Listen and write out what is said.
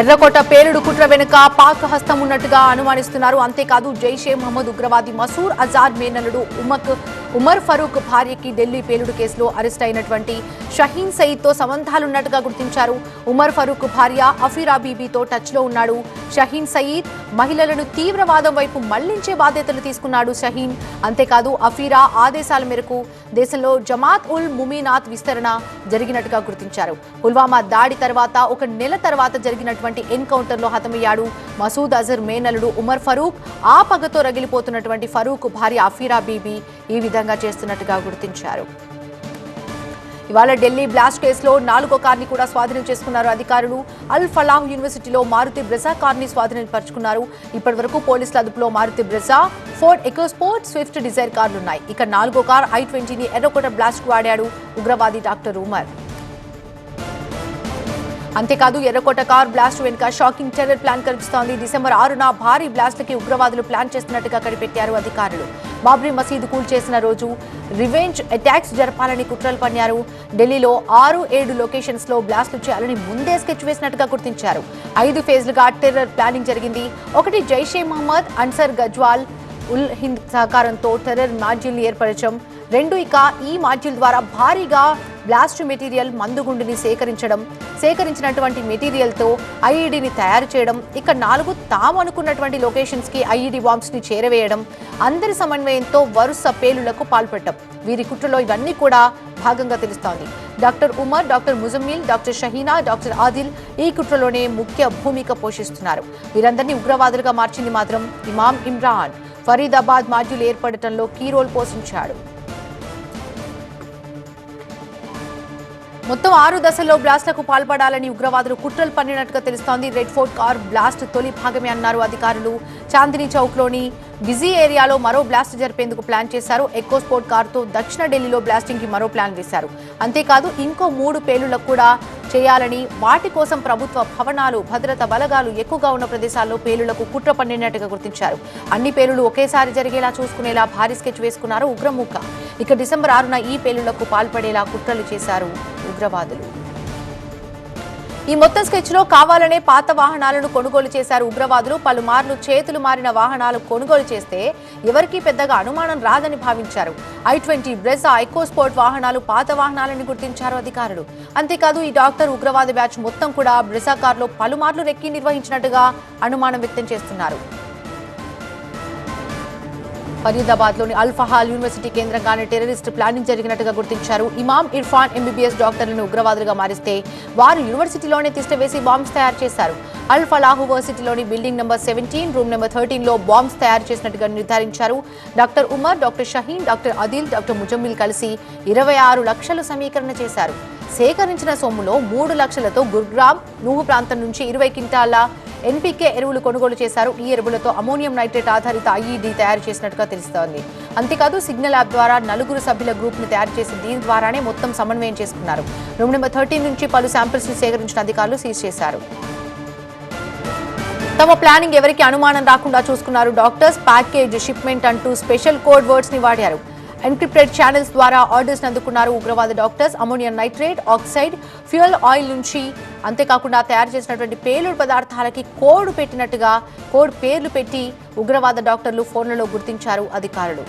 ఎర్రకోట పేలుడు కుట్ర వెనుక పాక్ హస్తం ఉన్నట్టుగా అనుమానిస్తున్నారు. అంతేకాదు జైషే మహమ్మద్ ఉగ్రవాది మసూర్ అజాద్ మేనలుడు ఉమక్ ఉమర్ ఫరూక్ భార్యకి ఢిల్లీ పేలుడు కేసులో అరెస్ట్ అయినటువంటి షహీన్ సయీద్తో సంబంధాలున్నట్టుగా గుర్తించారు. ఉమర్ ఫరూక్ భార్య అఫీరా బీబీతో టచ్లో ఉన్నాడు. షహీన్ సయీద్ మహిళలను తీవ్రవాదం వైపు మళ్ళించే బాధ్యతలు తీసుకున్నాడు షహీన్. అంతేకాదు అఫీరా ఆదేశాల మేరకు దేశంలో జమాత్ ఉల్ ముమీనాత్ విస్తరణ జరిగినట్టుగా గుర్తించారు. పుల్వామా దాడి తర్వాత ఒక నెల తర్వాత జరిగినటువంటి ఎన్కౌంటర్లో హతమయ్యాడు మసూద్ అజర్ మేనలుడు ఉమర్ ఫరూక్. ఆ పగతో రగిలిపోతున్నటువంటి ఫరూక్ భార్య అఫీరా బీబీ ఈ విధంగా చేస్తున్నట్టుగా గుర్తించారు. ఇవాళ ఢిల్లీ బ్లాస్ట్ కేసులో నాలుగో కార్ని కూడా స్వాధీనం చేసుకున్నారు అధికారులు. అల్ ఫలాహ్ యూనివర్సిటీలో మారుతి బ్రెజా కార్ని స్వాధీనం పరుచుకున్నారు ఇప్పటి వరకు పోలీసుల అదుపులో Maruti Brezza Ford EcoSport Swift Dzire కార్లు ఉన్నాయి ఇక నాలుగో కార్ ఐ ట్వంటీని ఎర్రకోట బ్లాస్ట్ వాడాడు ఉగ్రవాది డాక్టర్ ఉమర్. అంతేకాదు ఎర్రకోట కార్ బ్లాస్ట్ వెనుక షాకింగ్ టెర్రర్ ప్లాన్ కనిపిస్తోంది. డిసెంబర్ ఆరున భారీ బ్లాస్ట్లకి ఉగ్రవాదులు ప్లాన్ చేస్తున్నట్టుగా కనిపెట్టారు అధికారులు. బాబ్రీ మసీదు కూల్ చేసిన రోజు రివెంజ్ అటాక్స్ జరపాలని కుట్రలు పన్నారు. ఢిల్లీలో ఆరు ఏడు లొకేషన్స్లో బ్లాస్టులు చేయాలని ముందే స్కెచ్ వేసినట్టుగా గుర్తించారు. ఐదు ఫేజ్లుగా టెర్రర్ ప్లానింగ్ జరిగింది. ఒకటి జైషే మహమ్మద్ అన్సర్ గజ్వాల్ ఉల్ హింద్ సహకారంతో టెర్రర్ మాడ్యూల్ని ఏర్పరచడం. రెండు ఇక ఈ మాడ్యూల్ ద్వారా భారీగా బ్లాస్ట్ మెటీరియల్ మందుగుండుని సేకరించడం సేకరించినటువంటి మెటీరియల్తో ఐఈడిని తయారు చేయడం ఇక నాలుగు తాము అనుకున్నటువంటి లొకేషన్స్కి ఐఈడి బాంబ్స్ని చేరవేయడం అందరి సమన్వయంతో వరుస పేలులకు పాల్పడటం వీరి కుట్రలో ఇవన్నీ కూడా భాగంగా తెలుస్తోంది. Doctor Umar doctor Muzammil doctor Shaheena doctor Adil ఈ కుట్రలోనే ముఖ్య భూమిక పోషిస్తున్నారు. వీరందరినీ ఉగ్రవాదులుగా మార్చింది మాత్రం ఇమాం ఇమ్రాన్. ఫరీదాబాద్ మాడ్యూల్ ఏర్పడటంలో కీ రోల్ పోషించాడు. మొత్తం ఆరు దశల్లో బ్లాస్ట్లకు పాల్పడాలని ఉగ్రవాదులు కుట్రలు పన్నినట్టుగా తెలుస్తోంది. రెడ్ ఫోర్ట్ కార్ బ్లాస్ట్ తొలి భాగమే అన్నారు అధికారులు. చాందినీ చౌక్లోని బిజీ ఏరియాలో మరో బ్లాస్ట్ జరిపేందుకు ప్లాన్ చేశారు. ఎక్కో స్పోర్ట్ కార్తో దక్షిణ ఢిల్లీలో బ్లాస్టింగ్కి మరో ప్లాన్ వేశారు. అంతేకాదు ఇంకో మూడు పేలుళ్ళకు కూడా చేయాలని వాటి కోసం ప్రభుత్వ భవనాలు భద్రత బలగాలు ఎక్కువగా ఉన్న ప్రదేశాల్లో పేలులకు కుట్ర పన్నినట్టుగా గుర్తించారు. అన్ని పేలులు ఒకేసారి జరిగేలా చూసుకునేలా భారీ స్కెచ్ వేసుకున్నారు ఉగ్రముఖ ఇక డిసెంబర్ ఆరున ఈ పేలులకు పాల్పడేలా కుట్రలు చేశారు ఉగ్రవాదులు. ఈ మొత్తం స్కెచ్లో కావాలనే పాత వాహనాలను కొనుగోలు చేశారు ఉగ్రవాదులు. పలుమార్లు చేతులు మారిన వాహనాలు కొనుగోలు చేస్తే ఎవరికీ పెద్దగా అనుమానం రాదని భావించారు. ఐ ట్వంటీ బ్రెజా ఎకోస్పోర్ట్ వాహనాలు పాత వాహనాలని గుర్తించారు అధికారులు. అంతేకాదు ఈ డాక్టర్ ఉగ్రవాద బ్యాచ్ మొత్తం కూడా బ్రెజా కార్లో పలుమార్లు రెక్కి నిర్వహించినట్టుగా అనుమానం వ్యక్తం చేస్తున్నారు. ఫరీదాబాద్లోని అల్ఫహాల్ యూనివర్సిటీ కేంద్రంగానే టెర్రరిస్ట్ ప్లానింగ్ జరిగినట్టుగా గుర్తించారు. ఇమామ్ ఇర్ఫాన్ ఎంబీబీఎస్ డాక్టర్లను ఉగ్రవాదులుగా మారిస్తే వారు యూనివర్సిటీలోనే తిష్టవేసి బాంబ్స్ తయారు చేశారు. Al Falah యూనివర్సిటీలోని building number seventeen room number థర్టీన్లో bombs తయారు చేసినట్టుగా నిర్ధారించారు. Doctor Umar doctor Shaheen doctor Adil doctor Muzammil కలిసి ఇరవై ఆరు లక్షలు సమీకరణ చేశారు. సేకరించిన సొమ్ములో మూడు లక్షలతో గుర్గ్రామ్ నూహు ప్రాంతం నుంచి ఇరవై క్వింటాల ఎన్పీకే ఎరువులు కొనుగోలు చేశారు. ఈ ఎరువులతో అమోనియం నైట్రేట్ ఆధారిత ఐఈడీ తయారు చేసినట్టుగా తెలుస్తోంది. అంతేకాదు సిగ్నల్ యాప్ ద్వారా నలుగురు సభ్యుల గ్రూప్ని తయారు చేసి దీని ద్వారానే మొత్తం సమన్వయం చేసుకున్నారు. రూమ్ నెంబర్ థర్టీన్ నుంచి పలు శాంపిల్స్ని సేకరించిన అధికారులు సీజ్ చేశారు. తమ ప్లానింగ్ ఎవరికి అనుమానం రాకుండా చూసుకున్నారు డాక్టర్స్. ప్యాకేజ్ షిప్మెంట్ అంటూ స్పెషల్ కోడ్ వర్డ్స్ని వాడారు. ఎన్క్రిప్టెడ్ ఛానల్స్ ద్వారా ఆర్డర్స్ అందుకున్నారు ఉగ్రవాద doctors ammonium nitrate oxide fuel oil నుంచి అంతేకాకుండా తయారు చేసినటువంటి పేలుడు పదార్థాలకి కోడ్ పెట్టినట్టుగా కోడ్ పేర్లు పెట్టి ఉగ్రవాద డాక్టర్లు ఫోన్లలో గుర్తించారు అధికారులు.